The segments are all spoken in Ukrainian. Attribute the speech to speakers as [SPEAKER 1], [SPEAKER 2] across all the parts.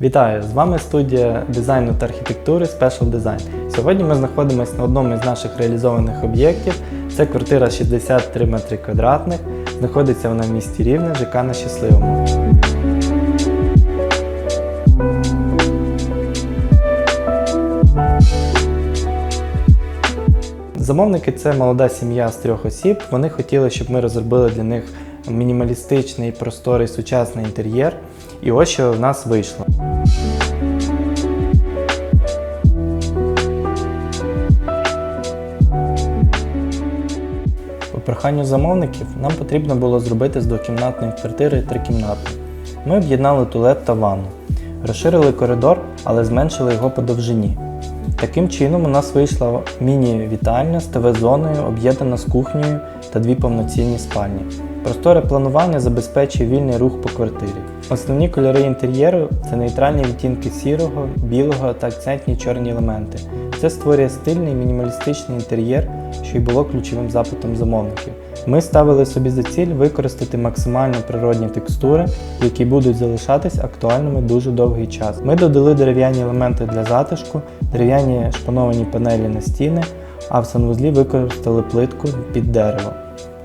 [SPEAKER 1] Вітаю! З вами студія дизайну та архітектури Special Design. Сьогодні ми знаходимося на одному із наших реалізованих об'єктів. Це квартира 63 метри квадратних. Знаходиться вона в місті Рівне, ЖК на Щасливому. Замовники це молода сім'я з трьох осіб. Вони хотіли, щоб ми розробили для них мінімалістичний, просторий, сучасний інтер'єр. І ось що в нас вийшло. По проханню замовників нам потрібно було зробити з двокімнатної квартири трикімнатну. Ми об'єднали туалет та ванну, розширили коридор, але зменшили його по довжині. Таким чином у нас вийшла міні-вітальня з ТВ-зоною, об'єднана з кухнею та дві повноцінні спальні. Просторе планування забезпечує вільний рух по квартирі. Основні кольори інтер'єру це нейтральні відтінки сірого, білого та акцентні чорні елементи. Це створює стильний мінімалістичний інтер'єр, що й було ключовим запитом замовників. Ми ставили собі за ціль використати максимально природні текстури, які будуть залишатись актуальними дуже довгий час. Ми додали дерев'яні елементи для затишку, дерев'яні шпановані панелі на стіни, а в санвузлі використали плитку під дерево.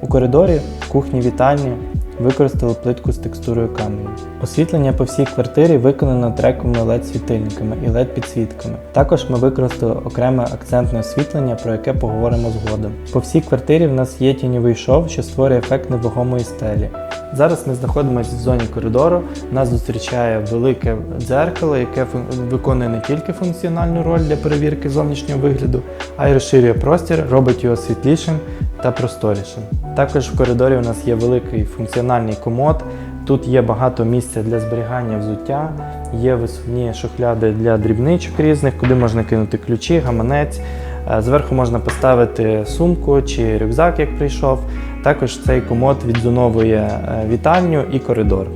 [SPEAKER 1] У коридорі, кухні вітальні використали плитку з текстурою каменю. Освітлення по всій квартирі виконано трековими LED-світильниками і LED-підсвітками. Також ми використали окреме акцентне освітлення, про яке поговоримо згодом. По всій квартирі в нас є тіньовий шов, що створює ефект невагомої стелі. Зараз ми знаходимося в зоні коридору. Нас зустрічає велике дзеркало, яке виконує не тільки функціональну роль для перевірки зовнішнього вигляду, а й розширює простір, робить його світлішим та просторішим. Також в коридорі у нас є великий функціональний комод. Тут є багато місця для зберігання взуття, є висувні шухляди для дрібничок різних, куди можна кинути ключі, гаманець. Е, Зверху можна поставити сумку чи рюкзак, як прийшов. Також цей комод відзоновує е, вітальню і коридор.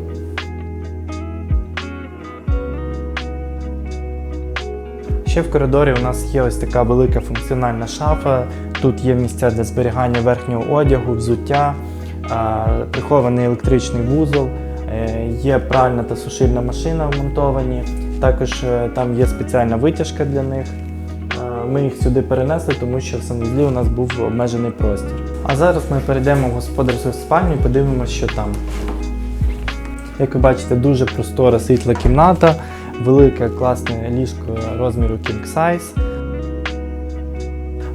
[SPEAKER 1] Ще в коридорі у нас є ось така велика функціональна шафа. Тут є місця для зберігання верхнього одягу, взуття, прихований електричний вузол, е, є пральна та сушильна машина вмонтовані. Також е, там є спеціальна витяжка для них. Ми їх сюди перенесли, тому що в санвузлі у нас був обмежений простір. А зараз ми перейдемо в господарську спальню і подивимося, що там. Як ви бачите, дуже простора світла кімната, велике класне ліжко розміру king size,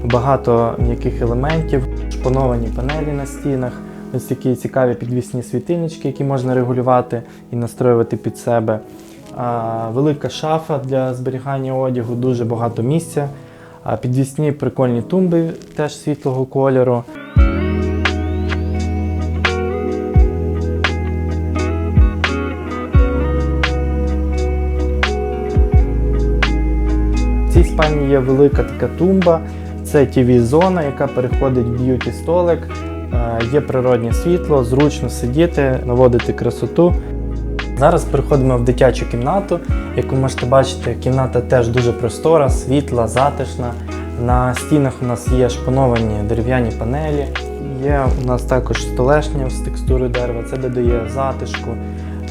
[SPEAKER 1] багато м'яких елементів, шпановані панелі на стінах, ось такі цікаві підвісні світильнички, які можна регулювати і настроювати під себе. Велика шафа для зберігання одягу, дуже багато місця. Підвісні прикольні тумби теж світлого кольору. В цій спальні є велика така тумба. Це TV-зона, яка переходить в б'юті-столик. Е, Є природнє світло, зручно сидіти, наводити красоту. Зараз переходимо в дитячу кімнату. Як ви можете бачити, кімната теж дуже простора, світла, затишна. На стінах у нас є шпановані дерев'яні панелі. Є у нас також столешня з текстурою дерева, це додає затишку.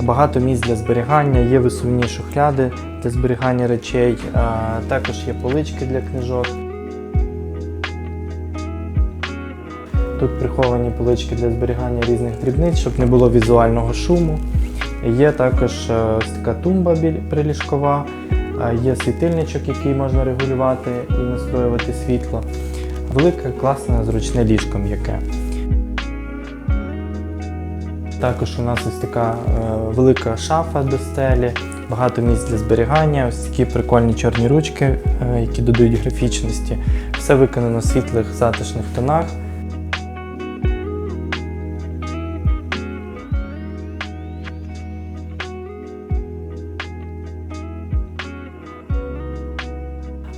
[SPEAKER 1] Багато місць для зберігання, є висувні шухляди для зберігання речей, також є полички для книжок. Тут приховані полички для зберігання різних дрібниць, щоб не було візуального шуму. Є також е, така тумба приліжкова, е, є світильничок, який можна регулювати і настроювати світло. Велике, класне, зручне ліжко м'яке. Також у нас ось така е, велика шафа до стелі, багато місць для зберігання, ось такі прикольні чорні ручки, які додають графічності. Все виконано в світлих затишних тонах.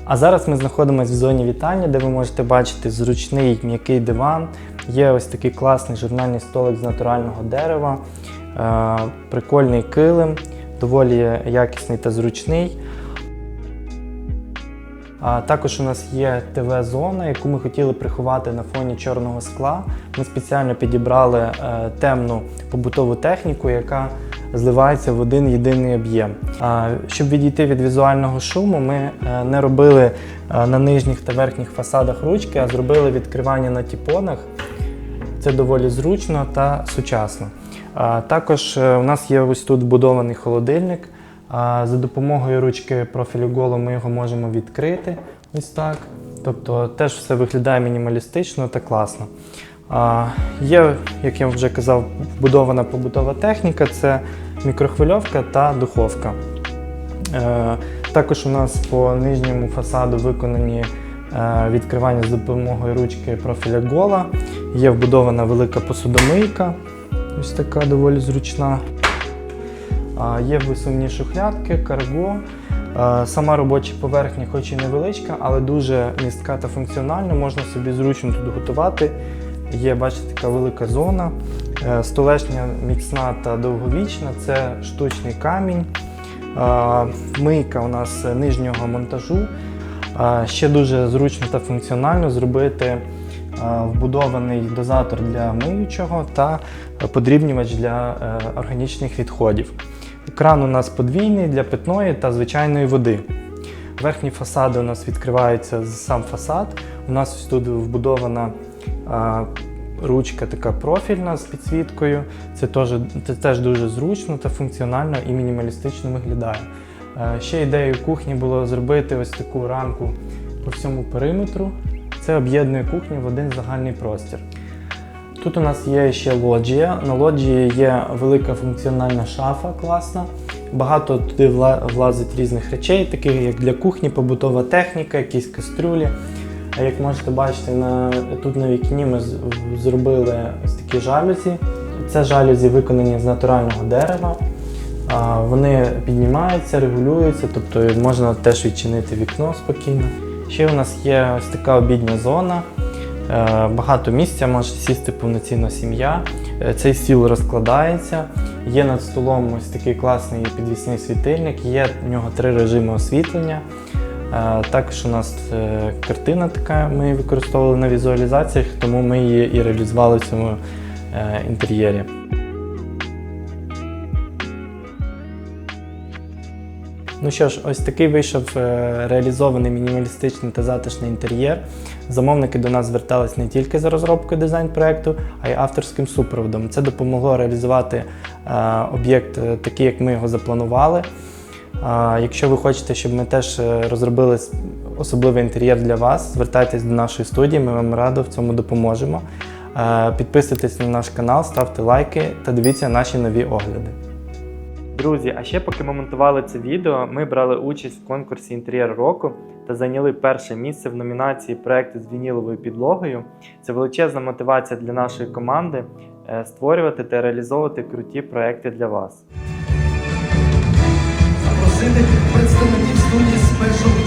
[SPEAKER 1] А зараз ми знаходимося в зоні вітання, де ви можете бачити зручний м'який диван. Є ось такий класний журнальний столик з натурального дерева, е, прикольний килим, доволі якісний та зручний. А також у нас є ТВ-зона, яку ми хотіли приховати на фоні чорного скла. Ми спеціально підібрали е, темну побутову техніку, яка зливаються в один єдиний об'єм. Щоб відійти від візуального шуму, ми е, не робили е, на нижніх та верхніх фасадах ручки, а зробили відкривання на тіпонах. Це доволі зручно та сучасно. Також е, у нас є ось тут вбудований холодильник. За допомогою ручки профілю Голо ми його можемо відкрити ось так. Тобто теж все виглядає мінімалістично та класно. Є, як я вже казав, вбудована побутова техніка це мікрохвильовка та духовка. Е, Також у нас по нижньому фасаду виконані е, відкривання з допомогою ручки профіля Гола. Є вбудована велика посудомийка, ось така доволі зручна. Є висувні шухлядки, карго. Е, Сама робоча поверхня, хоч і невеличка, але дуже містка та функціональна, можна собі зручно тут готувати. Є, бачите, така велика зона. Е, Столешня міцна та довговічна, це штучний камінь. Е, Мийка у нас нижнього монтажу. Е, Ще дуже зручно та функціонально зробити вбудований дозатор для миючого та подрібнювач для органічних відходів. Кран у нас подвійний для питної та звичайної води. Верхні фасади у нас відкриваються сам фасад. У нас тут вбудована ручка така профільна з підсвіткою. Це теж, це теж дуже зручно та функціонально і мінімалістично виглядає. Е, Ще ідеєю кухні було зробити ось таку рамку по всьому периметру. Це об'єднує кухню в один загальний простір. Тут у нас є ще лоджія. На лоджії є велика функціональна шафа класна. Багато туди влазить різних речей, таких як для кухні, побутова техніка, якісь кастрюлі. А як можете бачити, на, тут на вікні ми зробили ось такі жалюзі. Це жалюзі виконані з натурального дерева. Вони піднімаються, регулюються, тобто можна теж відчинити вікно спокійно. Ще у нас є ось така обідня зона. Е, Багато місця може сісти повноцінна сім'я. Е, Цей стіл розкладається. Є над столом ось такий класний підвісний світильник, є в нього три режими освітлення. Е, Також у нас е, картина така, ми її використовували на візуалізаціях, тому ми її і реалізували в цьому е, інтер'єрі. Ну що ж, ось такий вийшов реалізований мінімалістичний та затишний інтер'єр. Замовники до нас звертались не тільки за розробкою дизайн-проекту, а й авторським супроводом. Це допомогло реалізувати об'єкт такий, як ми його запланували. Якщо ви хочете, щоб ми теж е, розробили особливий інтер'єр для вас, звертайтесь до нашої студії, ми вам радо в цьому допоможемо. Е, Підписуйтесь на наш канал, ставте лайки та дивіться наші нові огляди. Друзі, а ще поки ми монтували це відео, ми брали участь в конкурсі інтер'єр року та зайняли перше місце в номінації проекти з вініловою підлогою. Це величезна мотивація для нашої команди е, створювати та реалізовувати круті проекти для вас. Ми діснує з першого.